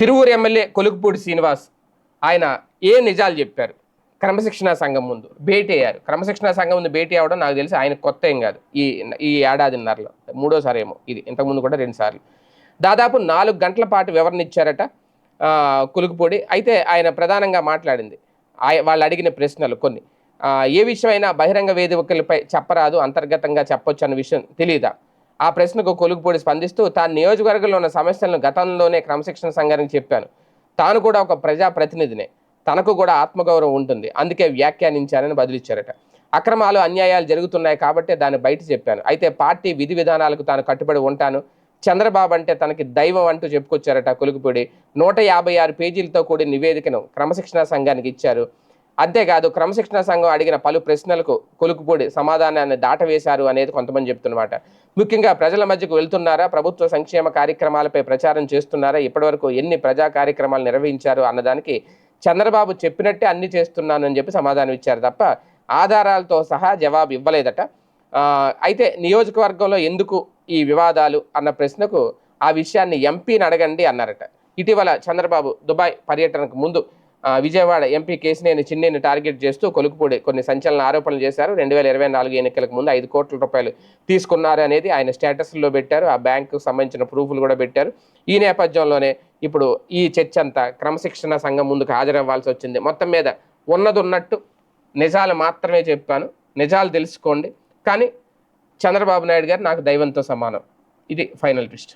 Tiruvuru MLA Kolikapudi Srinivas ఆయన ఏ నిజాలు చెప్పారు? క్రమశిక్షణా సంఘం ముందు భేటీ అయ్యారు. క్రమశిక్షణా సంఘం ముందు భేటీ అవ్వడం నాకు తెలిసి ఆయన కొత్త ఏం కాదు. ఈ ఈ ఏడాదిన్నరలో మూడోసారి ఏమో ఇది ఇంతకుముందు కూడా రెండుసార్లు దాదాపు నాలుగు గంటల పాటు వివరణ ఇచ్చారట కులుకుపూడి. అయితే ఆయన ప్రధానంగా మాట్లాడింది వాళ్ళు అడిగిన ప్రశ్నలు కొన్ని. ఏ విషయమైనా బహిరంగ వేదికలపై చెప్పరాదు అంతర్గతంగా చెప్పొచ్చు అన్న విషయం తెలియదా ఆ ప్రశ్నకు కొలుకుపూడి స్పందిస్తూ తాను నియోజకవర్గంలో ఉన్న సమస్యలను గతంలోనే క్రమశిక్షణ సంఘానికి చెప్పాను. తాను కూడా ఒక ప్రజాప్రతినిధినే. తనకు కూడా ఆత్మగౌరవం ఉంటుంది. అందుకే వ్యాఖ్యానించానని బదిలిచ్చారట. అక్రమాలు అన్యాయాలు జరుగుతున్నాయి కాబట్టి దాన్ని బయట చెప్పాను. అయితే పార్టీ విధి విధానాలకు తాను కట్టుబడి ఉంటాను. చంద్రబాబు అంటే తనకి దైవం అంటూ చెప్పుకొచ్చారట కొలుకుపూడి. నూట యాభై ఆరు పేజీలతో కూడిన నివేదికను క్రమశిక్షణా సంఘానికి ఇచ్చారు. అంతేకాదు క్రమశిక్షణ సంఘం అడిగిన పలు ప్రశ్నలకు కొలుకుపూడి సమాధానాన్ని దాటవేశారు అనేది కొంతమంది చెప్తున్నమాట. ముఖ్యంగా ప్రజల మధ్యకు వెళ్తున్నారా? ప్రభుత్వ సంక్షేమ కార్యక్రమాలపై ప్రచారం చేస్తున్నారా? ఇప్పటివరకు ఎన్ని ప్రజా కార్యక్రమాలు నిర్వహించారు అన్నదానికి చంద్రబాబు చెప్పినట్టే అన్ని చేస్తున్నానని చెప్పి సమాధానం ఇచ్చారు తప్ప ఆధారాలతో సహా జవాబు ఇవ్వలేదట. అయితే నియోజకవర్గంలో ఎందుకు ఈ వివాదాలు అన్న ప్రశ్నకు ఆ విషయాన్ని ఎంపీని అడగండి అన్నారట. ఇటీవల చంద్రబాబు దుబాయ్ పర్యటనకు ముందు విజయవాడ ఎంపీ కేసినేని చిన్నేని టార్గెట్ చేస్తూ కొలుకుపూడి కొన్ని సంచలన ఆరోపణలు చేశారు. రెండు వేల ఇరవై నాలుగు ఎన్నికలకు ముందు ఐదు కోట్ల రూపాయలు తీసుకున్నారు అనేది ఆయన స్టేటస్లో పెట్టారు. ఆ బ్యాంకు సంబంధించిన ప్రూఫ్లు కూడా పెట్టారు. ఈ నేపథ్యంలోనే ఇప్పుడు ఈ చర్చ అంతా క్రమశిక్షణ సంఘం ముందుకు హాజరవ్వాల్సి వచ్చింది. మొత్తం మీద ఉన్నది ఉన్నట్టు నిజాలు మాత్రమే చెప్పాను. నిజాలు తెలుసుకోండి. కానీ చంద్రబాబు నాయుడు గారు నాకు దైవంతో సమానం. ఇది ఫైనల్ ట్విస్ట్.